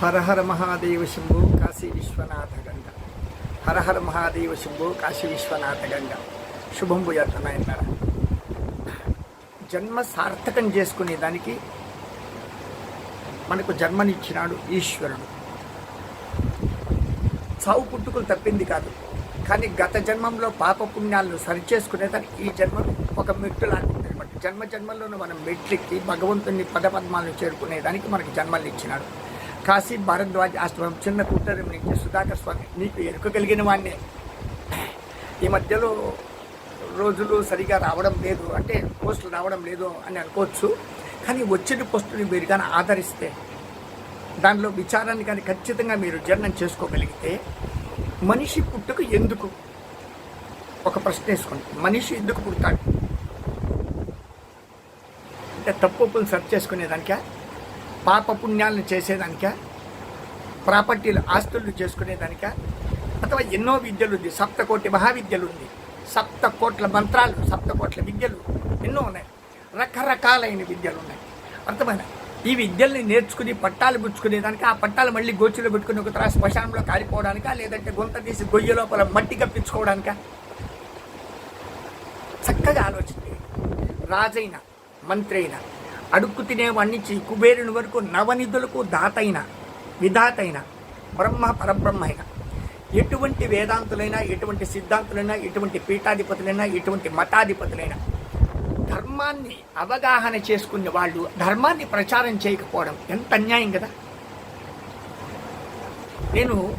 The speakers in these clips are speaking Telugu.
హరహర మహాదేవ శంభో కాశీ విశ్వనాథ గంగ. హరహర మహాదేవ శంభో కాశీ విశ్వనాథ గంగ. శుభం భూయాతనాయన్నారా జన్మ సార్థకం చేసుకునే దానికి మనకు జన్మనిచ్చినాడు ఈశ్వరుడు. చావు పుట్టుకులు తప్పింది కాదు. కానీ గత జన్మంలో పాప పుణ్యాలను సరిచేసుకునేదానికి ఈ జన్మ ఒక మెట్టు లాంటిది అనమాట జన్మ జన్మల్లోనూ మనం మెట్లెక్కి భగవంతుని పదపద్మాలను చేరుకునేదానికి మనకి జన్మలు ఇచ్చినాడు కాశీ భారద్వాజ్ ఆశ్రమం చిన్న కూటరి నుంచి సుధాకర్ స్వామి నీకు ఎరుకగలిగిన వాడినే ఈ మధ్యలో రోజులు సరిగా రావడం లేదు అంటే పోస్టులు రావడం లేదు అని అనుకోవచ్చు. కానీ వచ్చిన పోస్టుని మీరు కానీ ఆదరిస్తే దానిలో విచారాన్ని కానీ ఖచ్చితంగా మీరు జీర్ణం చేసుకోగలిగితే మనిషి పుట్టుక ఎందుకు? ఒక ప్రశ్న వేసుకోండి. మనిషి ఎందుకు పుడతాడు? అంటే తప్పులు సెర్చ్ చేసుకునేదానికా? పాప పుణ్యాలను చేసేదానికా? ప్రాపర్టీలు ఆస్తులు చేసుకునేదానికా? అథవా ఎన్నో విద్యలు ఉంది సప్తకోటి మహావిద్యలు ఉంది సప్త కోట్ల మంత్రాలు సప్త కోట్ల విద్యలు ఎన్నో ఉన్నాయి. రకరకాలైన విద్యలు ఉన్నాయి అర్థమైన ఈ విద్యల్ని నేర్చుకుని పట్టాలు గుచ్చుకునేదానికి? ఆ పట్టాలు మళ్ళీ గోచులో పెట్టుకుని ఒక తర్వాత శ్మశానంలో కాలిపోవడానికా లేదంటే గుంత తీసి గొయ్య లోపల మట్టి కప్పించుకోవడానికా? చక్కగా ఆలోచించి. రాజైన మంత్రి అయినా అడుక్కు తినేవాణ్ణించి కుబేరుని వరకు నవనిధులకు దాతైన విధాతైన బ్రహ్మ పరబ్రహ్మ అయిన ఎటువంటి వేదాంతులైనా ఎటువంటి సిద్ధాంతులైనా ఎటువంటి పీఠాధిపతులైనా ఎటువంటి మతాధిపతులైనా ధర్మాన్ని అవగాహన చేసుకునే వాళ్ళు ధర్మాన్ని ప్రచారం చేయకపోవడం ఎంత అన్యాయం కదా? నేను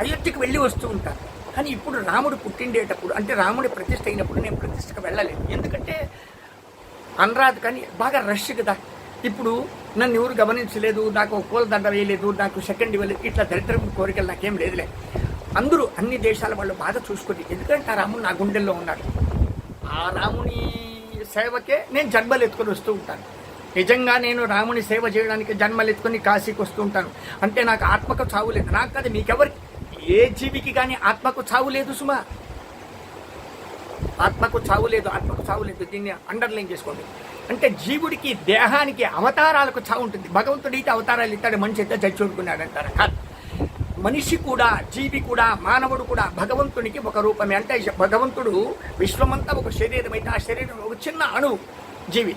అయోధ్యకు వెళ్ళి వస్తూ ఉంటాను. కానీ ఇప్పుడు రాముడు పుట్టిండేటప్పుడు అంటే రాముడి ప్రతిష్ట అయినప్పుడు నేను ప్రతిష్టకు వెళ్ళలేదు. ఎందుకంటే అనరాదు కానీ బాగా రష్ కదా. ఇప్పుడు నన్ను ఎవరు గమనించలేదు నాకు పూల దండ వేయలేదు నాకు సెకండ్ ఇవ్వలేదు ఇట్లా దరిద్రం కోరికలు నాకేం లేదులే. అందరూ అన్ని దేశాల వాళ్ళు బాధ చూసుకొని ఎందుకంటే ఆ రాముడు నా గుండెల్లో ఉన్నాడు. ఆ రాముని సేవకే నేను జన్మలు ఎత్తుకొని వస్తూ ఉంటాను. నిజంగా నేను రాముని సేవ చేయడానికి జన్మలు ఎత్తుకొని కాశీకి వస్తూ ఉంటాను. అంటే నాకు ఆత్మకు చావు లేదు. నాకు కదా మీకెవరికి? ఏ జీవికి కానీ ఆత్మకు చావు లేదు సుమా. ఆత్మకు చావు లేదు ఆత్మకు చావు లేదు. దీన్ని అండర్లైన్ చేసుకోండి. అంటే జీవుడికి దేహానికి అవతారాలకు చావు ఉంటుంది. భగవంతుడు అయితే అవతారాలు ఇస్తాడు మనిషి అయితే చచ్చుకుంటున్నాడు అంటారు. కాదు. మనిషి కూడా జీవి కూడా మానవుడు కూడా భగవంతునికి ఒక రూపమే. అంటే భగవంతుడు విశ్వమంతా ఒక శరీరం అయితే ఆ శరీరం ఒక చిన్న అణువు జీవి.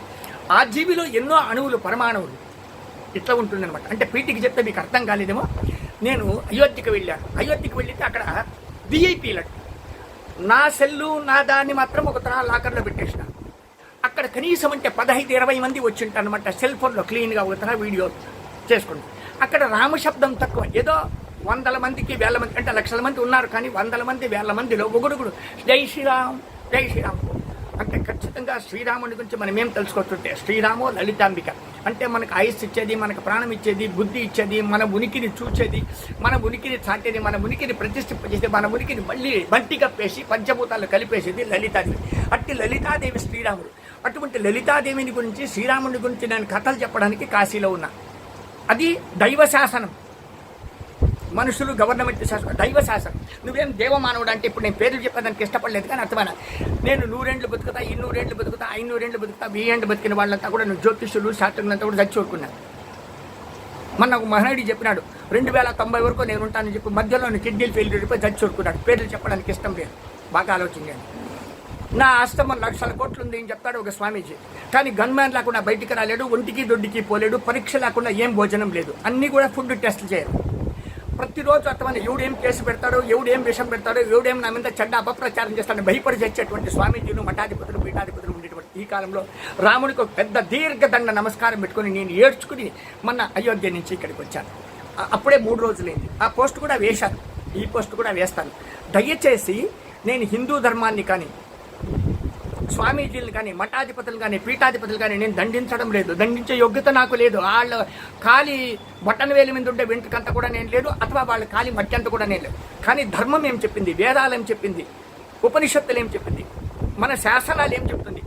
ఆ జీవిలో ఎన్నో అణువులు పరమాణువులు ఇట్లా ఉంటుందన్నమాట. అంటే పీటికి చెప్తే మీకు అర్థం కాలేదేమో. నేను అయోధ్యకి వెళ్ళాను. అయోధ్యకి వెళ్ళితే అక్కడ విఐపీలు నా సెల్లు నా దాన్ని మాత్రం ఒక తరహా లాకర్లో పెట్టేసిన. అక్కడ కనీసం అంటే పదహైదు ఇరవై మంది వచ్చి సెల్ ఫోన్లో క్లీన్గా ఒక తరహా వీడియో చేసుకుంటాం. అక్కడ రామశబ్దం తక్కువ. ఏదో వందల మందికి వేల మంది అంటే లక్షల మంది ఉన్నారు కానీ వందల మంది వేల మందిలో ఒకడుగుడు జై శ్రీరామ్ జై శ్రీరామ్. అంటే ఖచ్చితంగా శ్రీరాముడి గురించి మనం ఏం తెలుసుకోవచ్చుంటే శ్రీరాము లలితాంబిక. అంటే మనకు ఆయుస్ ఇచ్చేది మనకు ప్రాణం ఇచ్చేది బుద్ధి ఇచ్చేది మన ఉనికిని చూచేది మన ఉనికిని చాటేది మన ఉనికిని ప్రతిష్ఠింపజేసి మన ఉనికిని మళ్ళీ బంటి కప్పేసి పంచభూతాలు కలిపేసేది లలితాదేవి. అట్టి లలితాదేవి శ్రీరాముడు. అటువంటి లలితాదేవిని గురించి శ్రీరాముడి గురించి నేను కథలు చెప్పడానికి కాశీలో ఉన్నా. అది దైవ శాసనం మనుషులు గవర్నమెంట్ శాసనం దైవ శాసనం నువ్వేం దేవమానవుడు అంటే ఇప్పుడు నేను పేర్లు చెప్పడానికి ఇష్టపడలేదు కానీ అర్థమైన. నేను నూరేండ్లు బతుకుతా ఇన్నూరేండ్లు బతుకుతా ఐనూరేండ్లు బతుకుతా వెయ్యేండ్లు బతికిన వాళ్ళంతా కూడా నువ్వు జ్యోతిష్యులు శాస్త్రులంతా కూడా చచ్చి మొన్న ఒక మహనడి చెప్పినాడు రెండు వేల తొంభై వరకు నేను ఉంటానని చెప్పి మధ్యలో కిడ్నీలు ఫెయిల్ అయిపోయి చచ్చి ఊరుకున్నాడు పేర్లు చెప్పడానికి ఇష్టం లేదు బాగా ఆలోచించాను నా ఆస్తమం లక్షల కోట్లు ఉంది అని చెప్తాడు ఒక స్వామీజీ. కానీ గన్మ్యాన్ లేకుండా బయటికి రాలేడు ఒంటికి దొడ్డికి పోలేడు పరీక్ష లేకుండా ఏం భోజనం లేదు. అన్నీ కూడా ఫుడ్ టెస్ట్లు చేయరు. ప్రతిరోజు అతను ఎవడేం కేసు పెడతాడో ఎవడేం విషం పెడతాడో ఎవడేం నా మీద చెడ్డ అపప్రచారం చేస్తాడో భయపడి చచ్చేటువంటి స్వామీజీలు మఠాధిపతులు పీఠాధిపతులు ఉండేటువంటి ఈ కాలంలో రాముడికి ఒక పెద్ద దీర్ఘదండ నమస్కారం పెట్టుకుని నేను ఏడ్చుకుని మొన్న అయోధ్య నుంచి ఇక్కడికి వచ్చాను. అప్పుడే మూడు రోజులైంది. ఆ పోస్ట్ కూడా వేశాను. ఈ పోస్ట్ కూడా వేస్తాను. దయచేసి నేను హిందూ ధర్మాన్ని కానీ స్వామీజీలు కానీ మఠాధిపతులు కానీ పీఠాధిపతులు కానీ నేను దండించడం లేదు. దండించే యోగ్యత నాకు లేదు. వాళ్ళ ఖాళీ బట్టన వేలి మీద ఉండే వెంట్రుకంత కూడా నేను లేదు అథవా వాళ్ళ ఖాళీ మట్టంత కూడా నేను లేదు. కానీ ధర్మం ఏం చెప్పింది? వేదాలు ఏం చెప్పింది? ఉపనిషత్తులు ఏం చెప్పింది? మన శాసనాలు ఏం చెప్తుంది?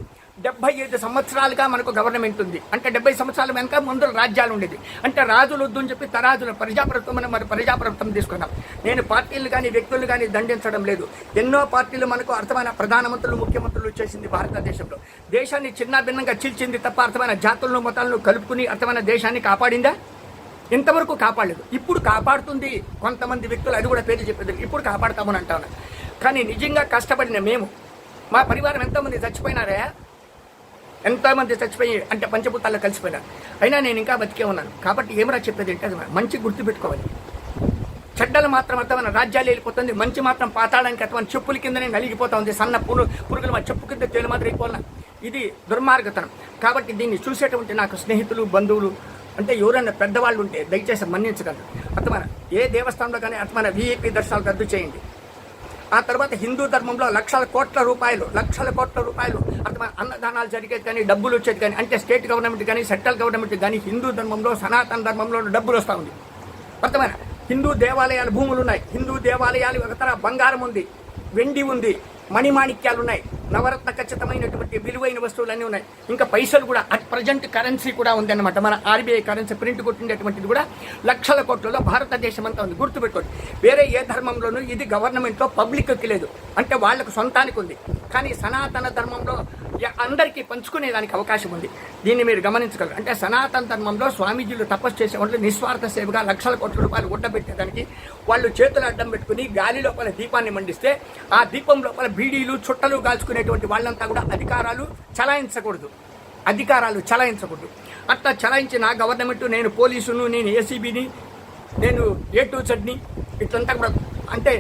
డెబ్బై ఐదు సంవత్సరాలుగా మనకు గవర్నమెంట్ ఉంది. అంటే డెబ్బై సంవత్సరాల వెనక ముందు రాజ్యాలు ఉండేది. అంటే రాజులు వద్దు అని చెప్పి తరాజులు ప్రజాప్రభుత్వం మనం ప్రజాప్రభుత్వం తీసుకున్నాం. నేను పార్టీలు కానీ వ్యక్తులు కానీ దండించడం లేదు. ఎన్నో పార్టీలు మనకు అర్థమైన ప్రధానమంత్రులు ముఖ్యమంత్రులు చేసింది భారతదేశంలో. దేశాన్ని చిన్న భిన్నంగా చీల్చింది తప్ప అర్థమైన జాతులను మతాలను కలుపుకుని అర్థమైన దేశాన్ని కాపాడిందా? ఇంతవరకు కాపాడలేదు. ఇప్పుడు కాపాడుతుంది కొంతమంది వ్యక్తులు అది కూడా పేరు చెప్పేది ఇప్పుడు కాపాడుతామని అంటాను. కానీ నిజంగా కష్టపడిన మేము మా పరివారం ఎంతమంది చచ్చిపోయినారే? ఎంతోమంది చచ్చిపోయి అంటే పంచభూతాల్లో కలిసిపోయినారు అయినా నేను ఇంకా బతికే ఉన్నాను. కాబట్టి ఏమరా చెప్పేది అంటే అది మంచి గుర్తుపెట్టుకోవాలి చెడ్డలు మాత్రం అర్థమైన రాజ్యాలు వెళ్ళిపోతుంది. మంచి మాత్రం పాతాడానికి అర్థమైన చెప్పుల కిందనే నలిగిపోతా ఉంది. సన్న పురు పురుగులు మా చెప్పు కింద తేలు మాత్రం అయిపోవాల? ఇది దుర్మార్గతనం. కాబట్టి దీన్ని చూసేటువంటి నాకు స్నేహితులు బంధువులు అంటే ఎవరైనా పెద్దవాళ్ళు ఉంటే దయచేసి మన్నించగలరు. అర్థమైన? ఏ దేవస్థానంలో కానీ అర్థమైన? విఐపి దర్శనాలు రద్దు చేయండి. ఆ తర్వాత హిందూ ధర్మంలో లక్షల కోట్ల రూపాయలు లక్షల కోట్ల రూపాయలు అన్నదానాలు జరిగేది కానీ డబ్బులు వచ్చేది కానీ అంటే స్టేట్ గవర్నమెంట్ కానీ సెంట్రల్ గవర్నమెంట్ కానీ హిందూ ధర్మంలో సనాతన ధర్మంలో డబ్బులు వస్తూ ఉంది. అర్థమైన? హిందూ దేవాలయాలు భూములు ఉన్నాయి. హిందూ దేవాలయాలు ఒకతర బంగారం ఉంది వెండి ఉంది. మణిమాణిక్యాలు ఉన్నాయి నవరత్న ఖచ్చితమైనటువంటి విలువైన వస్తువులన్నీ ఉన్నాయి. ఇంకా పైసలు కూడా అట్ ప్రజెంట్ కరెన్సీ కూడా ఉంది అనమాట మన ఆర్బీఐ కరెన్సీ ప్రింట్ కొట్టినటువంటిది కూడా లక్షల కోట్లలో భారతదేశం అంతా ఉంది. గుర్తుపెట్టుకోండి. వేరే ఏ ధర్మంలోనూ ఇది గవర్నమెంట్లో పబ్లిక్కి లేదు. అంటే వాళ్ళకు సొంతానికి ఉంది. కానీ సనాతన ధర్మంలో అందరికీ పంచుకునేదానికి అవకాశం ఉంది. దీన్ని మీరు గమనించగలరు. అంటే సనాతన ధర్మంలో స్వామీజీలు తపస్సు చేసే వాళ్ళు నిస్వార్థ సేవగా లక్షల కోట్ల రూపాయలు ఉండబెట్టేదానికి వాళ్ళు చేతులు అడ్డం పెట్టుకుని గాలి లోపల దీపాన్ని మండిస్తే ఆ దీపం లోపల బీడీలు చుట్టలు కాల్చుకునేటువంటి వాళ్ళంతా కూడా అధికారాలు చలాయించకూడదు. అధికారాలు చలాయించకూడదు. అట్లా చలాయించి నా గవర్నమెంట్ నేను పోలీసును నేను ఏసీబీని నేను ఏ టూ చెడ్ని ఇట్లంతా కూడా అంటే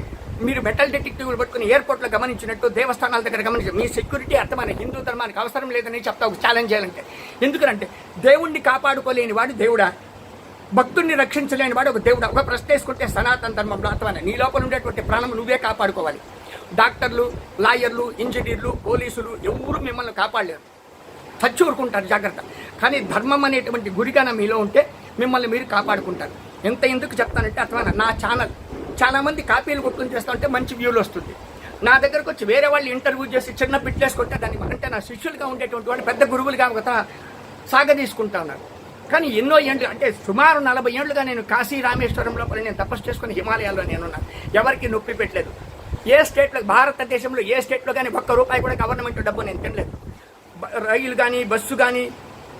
మీరు మెటల్ డిటెక్టివ్లు పట్టుకుని ఎయిర్పోర్ట్లో గమనించినట్టు దేవస్థానాల దగ్గర గమనించి మీ సెక్యూరిటీ అర్థమైన హిందూ ధర్మానికి అవసరం లేదని చెప్తా ఛాలెంజ్ చేయాలంటే. ఎందుకంటే దేవుణ్ణి కాపాడుకోలేని వాడు దేవుడా? భక్తుడిని రక్షించలేని వాడు ఒక దేవుడు? ఒక ప్రశ్న వేసుకుంటే సనాతన ధర్మంలో అర్థమైన నీ లోపల ఉండేటువంటి ప్రాణం నువ్వే కాపాడుకోవాలి. డాక్టర్లు లాయర్లు ఇంజనీర్లు పోలీసులు ఎవరు మిమ్మల్ని కాపాడలేరు. చచ్చి ఊరుకుంటారు జాగ్రత్త. కానీ ధర్మం అనేటువంటి గురిగాన మీలో ఉంటే మిమ్మల్ని మీరు కాపాడుకుంటారు. ఎంత ఎందుకు చెప్తానంటే అర్థమైన నా ఛానల్ చాలామంది కాపీలు కొట్టుకుని చేస్తుంటే మంచి వ్యూలు వస్తుంది. నా దగ్గరకు వచ్చి వేరే వాళ్ళు ఇంటర్వ్యూ చేసి చిన్న పిట్లేసుకుంటే దాన్ని అంటే నా శిష్యులుగా ఉండేటువంటి వాళ్ళు పెద్ద గురువులుగా ఒక సాగదీసుకుంటా ఉన్నారు. కానీ ఎన్నో ఏండ్లు అంటే సుమారు నలభై ఏళ్ళుగా నేను కాశీ రామేశ్వరం లోపల నేను తపస్సు చేసుకుని హిమాలయాల్లో నేనున్నాను ఎవరికి నొప్పి పెట్టలేదు. ఏ స్టేట్లో భారతదేశంలో ఏ స్టేట్లో కానీ ఒక్క రూపాయి కూడా గవర్నమెంట్ డబ్బు నేను తినలేదు. రైలు కానీ బస్సు కానీ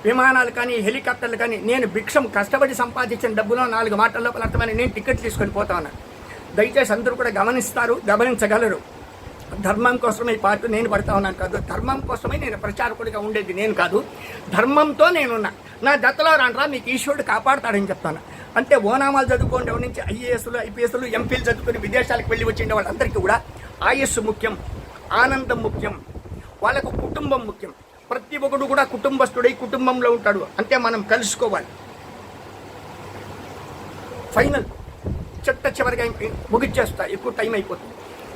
విమానాలు కానీ హెలికాప్టర్లు కానీ నేను భిక్షం కష్టపడి సంపాదించిన డబ్బులో నాలుగు మాటల లోపల అర్థమైన నేను టికెట్ తీసుకొని పోతా ఉన్నాను దయచేసి అందరూ కూడా గమనిస్తారు గమనించగలరు. ధర్మం కోసమే పాటు నేను పడతా ఉన్నాను కాదు ధర్మం కోసమే నేను ప్రచారకుడిగా ఉండేది నేను కాదు ధర్మంతో నేనున్నా. నా దత్తలో రానరా మీకు ఈశ్వరుడు కాపాడతాడని చెప్తాను. అంటే ఓనామాలు చదువుకోండి ఎవరి నుంచి ఐఏఎస్లు ఐపీఎస్లు ఎంపీలు చదువుకుని విదేశాలకు వెళ్ళి వచ్చిన వాళ్ళందరికీ కూడా ఆయస్సు ముఖ్యం ఆనందం ముఖ్యం వాళ్ళకు కుటుంబం ముఖ్యం. ప్రతి ఒక్కడు కూడా కుటుంబస్తుడై కుటుంబంలో ఉంటాడు అంటే మనం కలుసుకోవాలి. ఫైనల్ చిట్ట చివరిగా ముగిచ్చేస్తా. ఎక్కువ టైం అయిపోతుంది.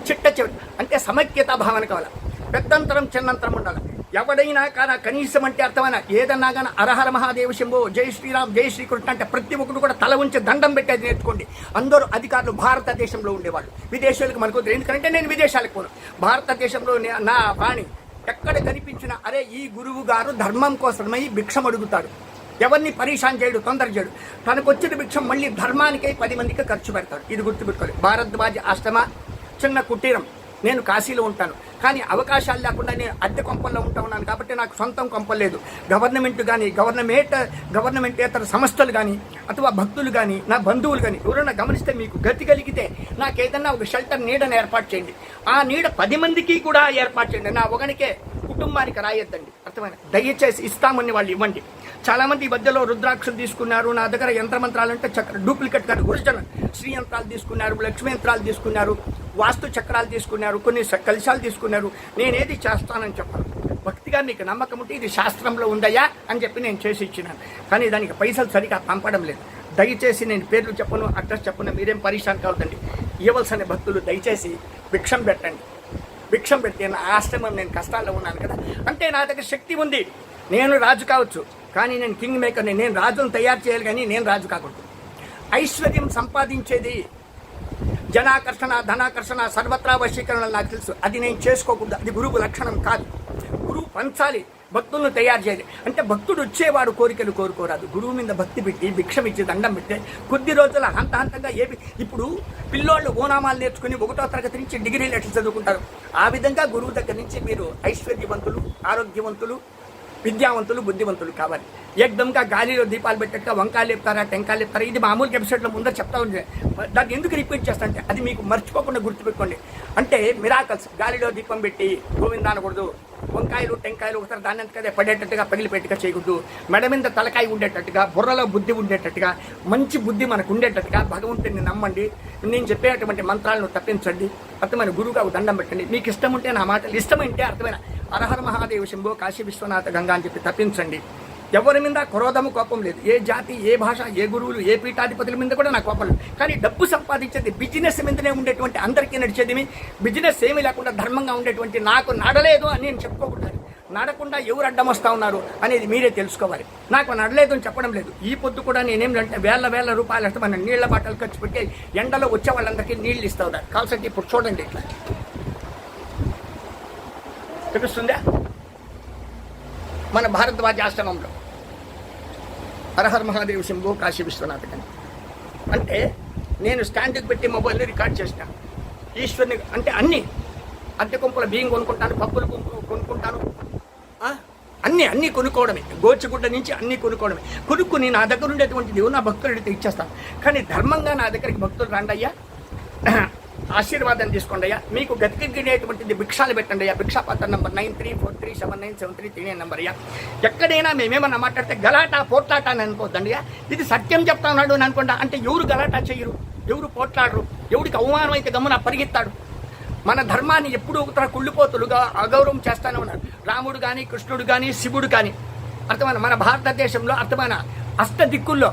చిట్ట చివరి అంటే సమైక్యత భావన కావాలి? పెద్దంతరం చిన్నంతరం ఉండాలి? ఎవడైనా కానీ కనీసం అంటే అర్థమైన? ఏదన్నా కానీ అరహర మహాదేవ శంభో జై శ్రీరామ్ జై శ్రీకృష్ణ అంటే ప్రతి ఒక్కరు కూడా తల ఉంచి దండం పెట్టేది నేర్చుకోండి. అందరూ అధికారులు భారతదేశంలో ఉండేవాళ్ళు. విదేశాలకు మనకు ఎందుకంటే నేను విదేశాలకు పోను. భారతదేశంలో నా వాణి ఎక్కడ కనిపించినా అరే ఈ గురువు గారు ధర్మం కోసమై భిక్షం అడుగుతాడు. ఎవరిని పరీక్షాన్ చేయడు తొందర చేయడు. తనకు వచ్చిన భిక్షం మళ్ళీ ధర్మానికై పది మందికి ఖర్చు పెడతాడు. ఇది గుర్తుపెట్టుకోవాలి. భారద్వాజ ఆశ్రమ చిన్న కుటీరం. నేను కాశీలో ఉంటాను. కానీ అవకాశాలు లేకుండా నేను అద్దె కొంపల్లో ఉంటా ఉన్నాను కాబట్టి నాకు సొంతం కొంపలు లేదు. గవర్నమెంట్ కానీ గవర్నమెంట్ గవర్నమెంటేతర సంస్థలు కానీ అథవా భక్తులు కానీ నా బంధువులు కానీ ఎవరైనా గమనిస్తే మీకు గతి కలిగితే నాకు ఏదన్నా ఒక షెల్టర్ నీడను ఏర్పాటు చేయండి. ఆ నీడ పది మందికి కూడా ఏర్పాటు చేయండి. నా ఒకనికే కుటుంబానికి రాయొద్దండి. అర్థమైన దయచేసి ఇస్తామని వాళ్ళు ఇవ్వండి. చాలా మంది ఈ మధ్యలో రుద్రాక్షలు తీసుకున్నారు. నా దగ్గర యంత్రమంత్రాలు అంటే చక్ర డూప్లికేట్ కాదు ఒరిజినల్. శ్రీ యంత్రాలు తీసుకున్నారు లక్ష్మీ యంత్రాలు తీసుకున్నారు వాస్తు చక్రాలు తీసుకున్నారు కొన్ని కలశాలు తీసుకున్నారు. నేనేది చేస్తానని చెప్పాను. భక్తిగా మీకు నమ్మకం ఉంటే ఇది శాస్త్రంలో ఉందయ్యా అని చెప్పి నేను చేసి ఇచ్చినాను. కానీ దానికి పైసలు సరిగా పంపడం లేదు. దయచేసి నేను పేర్లు చెప్పను అడ్రస్ చెప్పను మీరేం పరిశాన్ కావద్దండి. ఇవ్వవలసిన భక్తులు దయచేసి భిక్షం పెట్టండి. భిక్షం పెడితే నా ఆశ్రమం నేను కష్టాల్లో ఉన్నాను కదా. అంటే నా దగ్గర శక్తి ఉంది. నేను రాజు కావచ్చు. కానీ నేను కింగ్ మేకర్ని నేను రాజును తయారు చేయాలి కానీ నేను రాజు కాకూడదు. ఐశ్వర్యం సంపాదించేది జనాకర్షణ ధనాకర్షణ సర్వత్రా వశీకరణ నాకు తెలుసు. అది నేను చేసుకోకూడదు. అది గురువు లక్షణం కాదు. గురువు పంచాలి భక్తులను తయారు చేయాలి. అంటే భక్తుడు వచ్చేవాడు కోరికలు కోరుకోరాదు. గురువు మీద భక్తి పెట్టి భిక్షం ఇచ్చి దండం పెట్టి కొద్ది రోజుల హంత హంతంగా ఏ ఇప్పుడు పిల్లోళ్ళు ఓనామాలు నేర్చుకుని ఒకటో తరగతి నుంచి డిగ్రీలు ఎట్లా చదువుకుంటారు. ఆ విధంగా గురువు దగ్గర నుంచి మీరు ఐశ్వర్యవంతులు ఆరోగ్యవంతులు విద్యావంతులు బుద్ధివంతులు కావాలి ఏకదంగా గాలిలో దీపాలు పెట్టట్టుగా వంకాయలు చెప్తారా టెంకాయలు చెప్తారా ఇది మామూలు ఎపిసోడ్లో ముందర చెప్తా ఉంది. దాన్ని ఎందుకు రిపీట్ చేస్తా అంటే అది మీకు మర్చిపోకుండా గుర్తుపెట్టుకోండి. అంటే మిరాకల్స్ గాలిలో దీపం పెట్టి గోవింద అనకూడదు వంకాయలు టెంకాయలు ఒకసారి దాన్ని అంతకదే పడేటట్టుగా పగిలిపెట్టుగా చేయకూడదు. మెడ మీద తలకాయ ఉండేటట్టుగా బుర్రలో బుద్ధి ఉండేటట్టుగా మంచి బుద్ధి మనకు ఉండేటట్టుగా భగవంతుడిని నమ్మండి. నేను చెప్పేటటువంటి మంత్రాలను తప్పించండి. అర్థమైన గురువుగా దండం పెట్టండి. మీకు ఇష్టం ఉంటే నా మాటలు ఇష్టమైంటే అర్థమైన అరహర మహాదేవ శంభో కాశీ విశ్వనాథ గంగా అని చెప్పి తప్పించండి. ఎవరి మీద క్రోధము కోపం లేదు. ఏ జాతి ఏ భాష ఏ గురువులు ఏ పీఠాధిపతుల మీద కూడా నాకు కోపం లేదు. కానీ డబ్బు సంపాదించేది బిజినెస్ మీదనే ఉండేటువంటి అందరికీ నడిచేది బిజినెస్ ఏమీ లేకుండా ధర్మంగా ఉండేటువంటి నాకు నడలేదు అని నేను చెప్పుకోకుండా నడకుండా ఎవరు అడ్డం వస్తూ ఉన్నారు అనేది మీరే తెలుసుకోవాలి. నాకు నడలేదు అని చెప్పడం లేదు. ఈ పొద్దు కూడా నేనేమిటంటే వేల వేల రూపాయలు వస్తే మన నీళ్ళ బాటలు ఖర్చు పెట్టి ఎండలో వచ్చే వాళ్ళందరికీ నీళ్ళు ఇస్తావు ఉన్నారు. కాల్సంటే ఇప్పుడు చూడండి ఇట్లా. తెలుస్తుందా? మన భారద్వాజ ఆశ్రమంలో హరహర మహాదేవ్ శంభు కాశీ విశ్వనాథ్ అని అంటే నేను స్టాండ్కి పెట్టి మొబైల్లో రికార్డ్ చేసిన. ఈశ్వరుని అంటే అన్నీ. అద్దె కొంపుల బియ్యం కొనుక్కుంటాను పప్పులు కుంపు కొనుక్కుంటాను. అన్నీ అన్నీ కొనుక్కోవడమే. గోచిగుడ్డ నుంచి అన్నీ కొనుక్కోవడమే. కొనుక్కుని నా దగ్గర ఉండేటువంటిది నా భక్తులు అడిగితే ఇచ్చేస్తాను. కానీ ధర్మంగా నా దగ్గరికి భక్తులు రండయ్యా. ఆశీర్వాదం తీసుకోండి అయ్యా. మీకు గతికెక్కినేటువంటిది భిక్షాలు పెట్టండి అయ్యా. భిక్షాపాత్ర number nine three four three seven nine seven three three nine number అయ్యా. ఎక్కడైనా మేమేమన్నా మాట్లాడితే గలాటా పోట్లాట అని అనుకోద్దండి అయ్యా. ఇది సత్యం చెప్తా ఉన్నాడు అని అనుకుంటా. అంటే ఎవరు గలాటా చేయరు? ఎవరు పోట్లాడరు? ఎవరికి అవమానం అయితే గమ్మున పరిగెత్తాడు? మన ధర్మాన్ని ఎప్పుడు ఒకతర కుళ్ళిపోతులుగా అగౌరవం చేస్తానే ఉన్నారు. రాముడు కానీ కృష్ణుడు కానీ శివుడు కానీ అర్థమైన మన భారతదేశంలో అర్థమైన అష్ట దిక్కుల్లో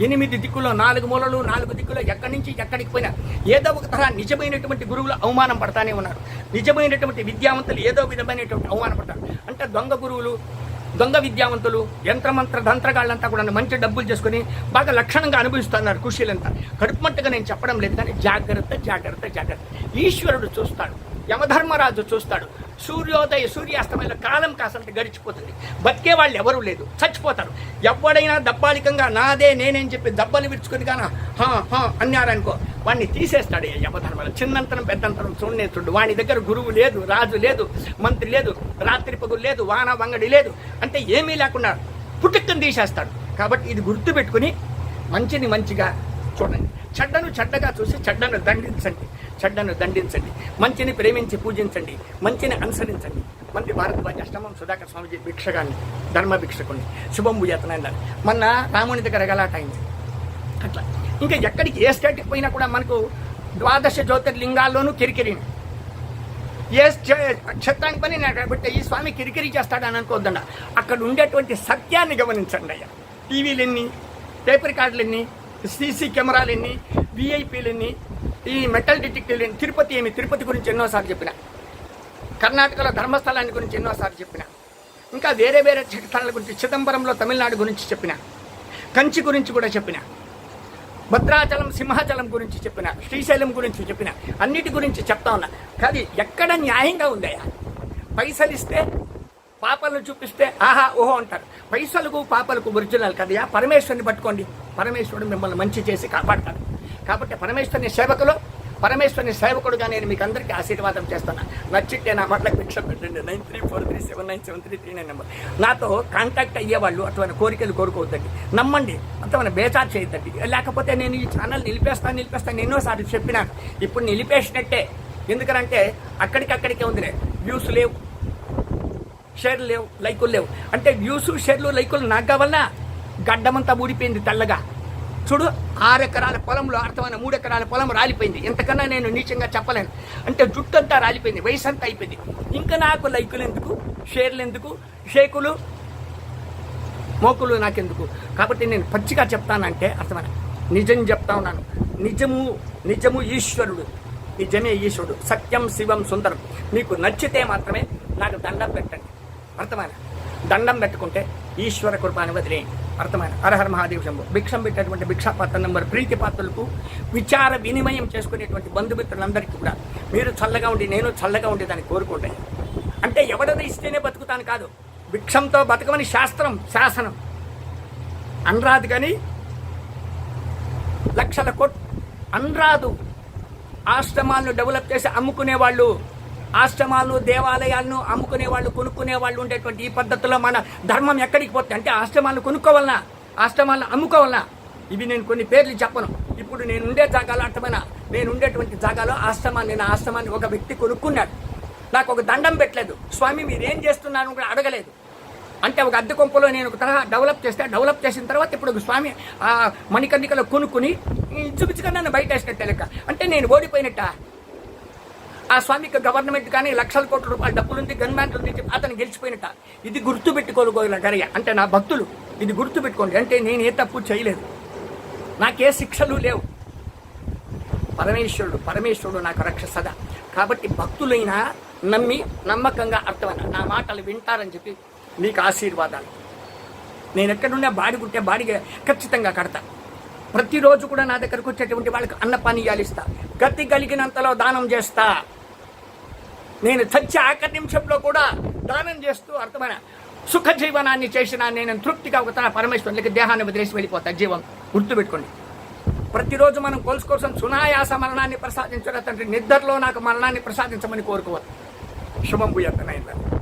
ఎనిమిది దిక్కుల్లో నాలుగు మూలలు నాలుగు దిక్కుల్లో ఎక్కడి నుంచి ఎక్కడికి పోయినా ఏదో ఒక తరహా నిజమైనటువంటి గురువులు అవమానం పడతానే ఉన్నారు. నిజమైనటువంటి విద్యావంతులు ఏదో విధమైనటువంటి అవమానం పడతారు. అంటే దొంగ గురువులు దొంగ విద్యావంతులు యంత్రమంత్ర దంత్రగాళ్ళంతా కూడా మంచి డబ్బులు చేసుకుని బాగా లక్షణంగా అనుభవిస్తున్నారు కుషీలంతా కడుపుమట్టుగా నేను చెప్పడం లేదు కానీ జాగ్రత్త జాగ్రత్త జాగ్రత్త. ఈశ్వరుడు చూస్తాడు యమధర్మరాజు చూస్తాడు. సూర్యోదయ సూర్యాస్తమయంలో కాలం కాసంత గడిచిపోతుంది. బతికే వాళ్ళు ఎవరూ లేదు చచ్చిపోతారు. ఎవడైనా దబ్బాలికంగా నాదే నేనేం చెప్పి దబ్బలు విరుచుకుని కానీ హా హా అన్నారనుకో వాడిని తీసేస్తాడు ఈ యమధర్మరాజు చిన్నంతరం పెద్దంతరం చూడనేతుడు వాని దగ్గర గురువు లేదు రాజు లేదు మంత్రి లేదు రాత్రి పగులు లేదు వాన వంగడి లేదు. అంటే ఏమీ లేకుండా పుట్టుకను తీసేస్తాడు. కాబట్టి ఇది గుర్తు పెట్టుకుని మంచిని మంచిగా చూడండి. చెడ్డను చెడ్డగా చూసి చెడ్డను దండించండి. చెడ్డను దండించండి మంచిని ప్రేమించి పూజించండి మంచిని అనుసరించండి. మంది భారద్వాజ అష్టమం సుధాకర్ స్వామిజీ భిక్షగాన్ని ధర్మ భిక్షకుని శుభం భూయతనన్నారు మొన్న రాముని దగ్గర గలాట అయింది అట్లా. ఇంకా ఎక్కడికి ఏ స్టేట్కి పోయినా కూడా మనకు ద్వాదశ జ్యోతిర్లింగాల్లోనూ కిరికిరి. ఏ క్షేత్రానికి పని నేను ఈ స్వామి కిరికిరి చేస్తాడని అనుకోవద్దండ. అక్కడ ఉండేటువంటి సత్యాన్ని గమనించండి అయ్యా. టీవీలు ఎన్ని టేప్ రికార్డులు ఎన్ని సీసీ కెమెరాలు ఎన్ని విఐపీలు ఈ మెటల్ డిటెక్టివ్లు తిరుపతి ఏమి? తిరుపతి గురించి ఎన్నోసార్లు చెప్పిన. కర్ణాటకలో ధర్మస్థలాన్ని గురించి ఎన్నోసార్లు చెప్పిన. ఇంకా వేరే వేరే క్షేత్రాల గురించి చిదంబరంలో తమిళనాడు గురించి చెప్పిన. కంచి గురించి కూడా చెప్పిన. భద్రాచలం సింహాచలం గురించి చెప్పిన. శ్రీశైలం గురించి చెప్పిన. అన్నిటి గురించి చెప్తా ఉన్నా. కానీ ఎక్కడ న్యాయంగా ఉందయ్యా? పైసలు ఇస్తే పాపలను చూపిస్తే ఆహా ఓహో అంటారు. పైసలకు పాపలకు ఒరిజినల్ కదయా పరమేశ్వరుని పట్టుకోండి. పరమేశ్వరుడు మిమ్మల్ని మంచి చేసి కాపాడతాడు. కాబట్టి పరమేశ్వరుని సేవకులు పరమేశ్వరుని సేవకుడుగా నేను మీకు అందరికీ ఆశీర్వాదం చేస్తాను నచ్చితే నా మాటలకు భిక్ష పెట్టండి. Nine three four three seven nine seven three three nine number. నాతో కాంటాక్ట్ అయ్యేవాళ్ళు అటువంటి కోరికలు కోరుకోవద్దండి. నమ్మండి అంతమైన బేచార్ చేయొద్దండి. లేకపోతే నేను ఈ ఛానల్ నిలిపేస్తాను నిలిపేస్తాను ఎన్నోసార్లు చెప్పినాను ఇప్పుడు నిలిపేసినట్టే. ఎందుకనంటే అక్కడికక్కడికే ఉందిలే. వ్యూస్ లేవు. షేర్లు లేవు లైకులు లేవు. అంటే వ్యూస్ షేర్లు లైకులు నాకు కావాలన్నా గడ్డమంతా ఊడిపోయింది తెల్లగా. చూడు ఆరు ఎకరాల పొలంలో అర్థమైన మూడు ఎకరాల పొలం రాలిపోయింది. ఎంతకన్నా నేను నీచంగా చెప్పలేను. అంటే జుట్టు అంతా రాలిపోయింది వయసు అంతా అయిపోయింది. ఇంకా నాకు లైకులు ఎందుకు? షేర్లు ఎందుకు? షేకులు మోకులు నాకెందుకు? కాబట్టి నేను పచ్చిగా చెప్తానంటే అర్థమైన నిజం చెప్తా ఉన్నాను. నిజము నిజము ఈశ్వరుడు. నిజమే ఈశ్వరుడు. సత్యం శివం సుందరం. మీకు నచ్చితే మాత్రమే నాకు దండం పెట్టండి. అర్థమైన దండం పెట్టుకుంటే ఈశ్వర కృపాన్ని వదిలేయండి. అర్థమైన హరహర మహాదేవ శంభు. భిక్షం పెట్టేటువంటి భిక్షాపాత్ర నంబర్ ప్రీతి పాత్రలకు విచార వినిమయం చేసుకునేటువంటి బంధుమిత్రులందరికీ కూడా మీరు చల్లగా ఉండి నేను చల్లగా ఉండి దాన్ని కోరుకుంటాను అంటే ఎవడది ఇస్తేనే బతుకుతాను కాదు. భిక్షంతో బతకమని శాస్త్రం శాసనం. అనరాదు కానీ లక్షల కోట్ అనరాదు ఆశ్రమాలను డెవలప్ చేసి అమ్ముకునే వాళ్ళు ఆశ్రమాలను దేవాలయాలను అమ్ముకునే వాళ్ళు కొనుక్కునే వాళ్ళు ఉండేటువంటి ఈ పద్ధతిలో మన ధర్మం ఎక్కడికి పోతుంది? అంటే ఆశ్రమాలను కొనుక్కోవాలనా? ఆశ్రమాలను అమ్ముకోవాలనా? ఇవి నేను కొన్ని పేర్లు చెప్పను. ఇప్పుడు నేను ఉండే జాగాలో అర్థమైన? నేను ఉండేటువంటి జాగాలో ఆశ్రమాన్ని నేను ఆశ్రమాన్ని ఒక వ్యక్తి కొనుక్కున్నాడు. నాకు ఒక దండం పెట్టలేదు. స్వామి మీరేం చేస్తున్నాను కూడా అడగలేదు. అంటే ఒక అద్దె కొంపలో నేను ఒక తరహా డెవలప్ చేస్తే డెవలప్ చేసిన తర్వాత ఇప్పుడు ఒక స్వామి ఆ మణికర్ణికలో కొనుక్కుని చూపించుగా నన్ను బయట వేసినట్టే లెక్క. అంటే నేను ఓడిపోయినట్ట? ఆ స్వామికి గవర్నమెంట్ కానీ లక్షల కోట్ల రూపాయల డబ్బులుంది గన్మ్యాన్లు ఉంది అతను గెలిచిపోయినట ఇది గుర్తుపెట్టుకోగల గరయ్య అంటే నా భక్తులు ఇది గుర్తు పెట్టుకోండి అంటే నేను ఏ తప్పు చేయలేదు. నాకే శిక్షలు లేవు. పరమేశ్వరుడు పరమేశ్వరుడు నాకు రక్ష సదా కాబట్టి భక్తులైనా నమ్మి నమ్మకంగా అర్థమైన నా మాటలు వింటారని చెప్పి నీకు ఆశీర్వాదాలు. నేను ఎక్కడున్నా బాడిగుంటే బాడిగా ఖచ్చితంగా కడతా. ప్రతిరోజు కూడా నా దగ్గరకు వచ్చేటువంటి వాళ్ళకి అన్నపానీయాలు ఇస్తా. గతి కలిగినంతలో దానం చేస్తా. నేను చచ్చి ఆఖరి నిమిషంలో కూడా దానం చేస్తూ అర్థమైన సుఖ జీవనాన్ని చేసిన నేను తృప్తిగా ఒక తన పరమేశ్వరునికి దేహాన్ని వదిలేసి వెళ్ళిపోతా. జీవం గుర్తుపెట్టుకోండి. ప్రతిరోజు మనం కోల్చుకోసం సునాయాస మరణాన్ని ప్రసాదించడం తండ్రి? నిద్రలో నాకు మరణాన్ని ప్రసాదించమని కోరుకోవాలి శుభం భూయత్తనైందని